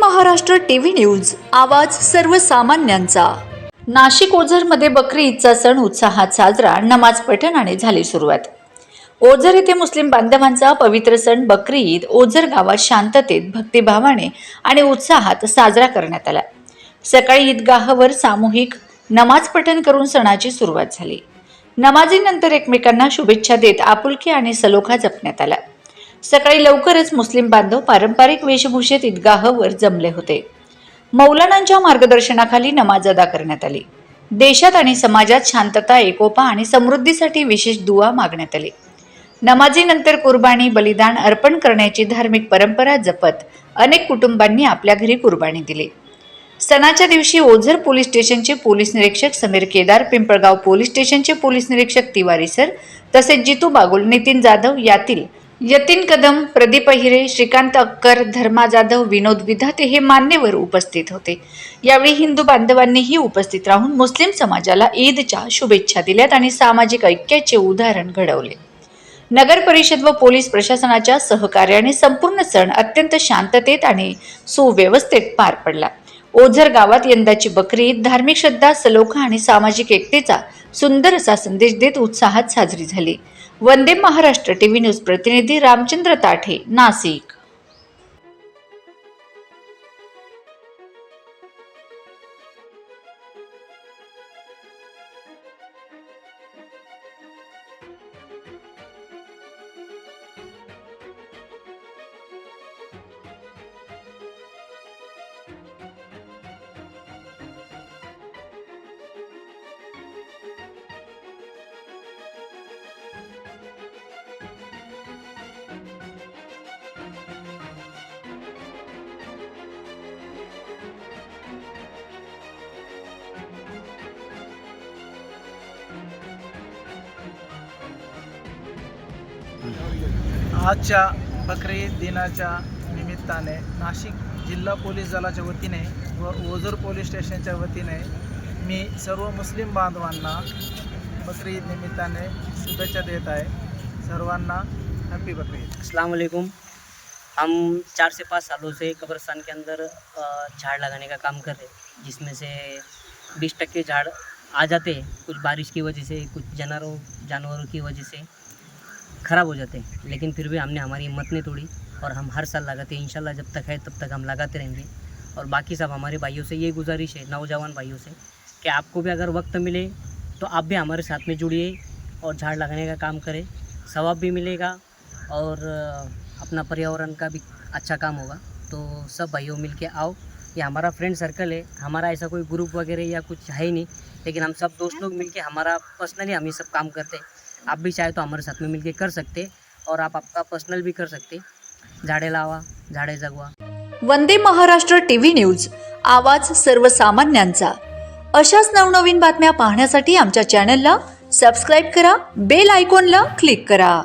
Maharashtra TV news आवाज सर्वसामान्यांचा. नाशिक ओझरमध्ये बकरी ईदचा सण उत्साहात साजरा नमाज पठणाने झाली सुरुवात. ओझर येथे मुस्लिम बांधवांचा पवित्र सण बकरी ईद ओझर गावात शांततेत भक्तिभावाने आणि उत्साहात साजरा करण्यात आला. सकाळी ईदगाहवर सामूहिक नमाज पठण करून सणाची सुरुवात झाली. नमाजीनंतर एकमेकांना शुभेच्छा देत आपुलकी आणि सलोखा जपण्यात आला. सकाळी लवकरच मुस्लिम बांधव पारंपरिक वेशभूषेत ईदगाहवर जमले होते. मौलानांच्या मार्गदर्शनाखाली नमाज अदा करण्यात आली. देशात आणि समाजात शांतता एकोपा आणि समृद्धीसाठी विशेष दुवा मागण्यात आली. नमाजीनंतर कुर्बानी बलिदान अर्पण करण्याची धार्मिक परंपरा जपत अनेक कुटुंबांनी आपल्या घरी कुर्बानी दिली. सणाच्या दिवशी ओझर पोलीस स्टेशनचे पोलीस निरीक्षक समीर केदार पिंपळगाव पोलीस स्टेशनचे पोलीस निरीक्षक तिवारी सर तसेच जितू बागुल नितीन जाधव यातील यतीन कदम प्रदीप अहिरे श्रीकांत अक्कर धर्मा जाधव विनोद विधाते हे मान्यवर उपस्थित होते. यावेळी हिंदू बांधवांनीही उपस्थित राहून मुस्लिम समाजाला ईदच्या शुभेच्छा दिल्यात आणि सामाजिक ऐक्याचे उदाहरण घडवले. नगर परिषद व पोलीस प्रशासनाच्या सहकार्याने संपूर्ण सण अत्यंत शांततेत आणि सुव्यवस्थेत पार पडला. ओझर गावात यंदाची बकरी ईद धार्मिक श्रद्धा सलोखा आणि सामाजिक एकतेचा सुंदर असा संदेश देत उत्साहात साजरी झाली. वंदे महाराष्ट्र टीव्ही न्यूज प्रतिनिधी रामचंद्र ताठे नाशिक. आजच्या बकरी दिनाच्या निमित्ताने नाशिक जिल्हा पोलीस दलाच्या वतीने व ओझर पोलीस स्टेशनच्या वतीने मी सर्व मुस्लिम बांधवांना बकरी ईद निमित्ताने शुभेच्छा देत आहे. सर्वांना हॅपी बकरी ईद. अस्सलाम हम चार से पाँच सालों से कब्रस्तान के अंदर झाड़ लगाने का काम कर रहे हैं जिसमें से बीस टक्के झाड़ आ जाते हैं। कुछ बारिश की वजह से कुछ जानवरों जानवरों की वजह से। ख़राब हो जाते हैं। लेकिन फिर भी हमने हमारी हिम्मत नहीं तोड़ी और हम हर साल लगाते हैं। इंशाल्लाह जब तक है तब तक हम लगाते रहेंगे। और बाकी सब हमारे भाइयों से ये गुजारिश है, नौजवान भाइयों से, कि आपको भी अगर वक्त मिले तो आप भी हमारे साथ में जुड़िए और झाड़ लगाने का काम करें। सवाब भी मिलेगा और अपना पर्यावरण का भी अच्छा काम होगा। तो सब भाइयों मिल के आओ। ये हमारा फ्रेंड सर्कल है। हमारा ऐसा कोई ग्रुप वगैरह या कुछ है ही नहीं। लेकिन हम सब दोस्त लोग मिल के हमारा पर्सनली हम ये सब काम करते हैं। आप भी चाहे तो हमारे साथ में मिल के कर सकते और आप आपका पर्सनल भी कर सकते। झाडे लावा झाडे जगवा। वंदे महाराष्ट्र टीव्ही न्यूज आवाज सर्वसामान्यांचा. अशाच नवनवीन बातम्या पाहण्यासाठी आमच्या चॅनलला सबस्क्राईब करा बेल आयकॉनला क्लिक करा.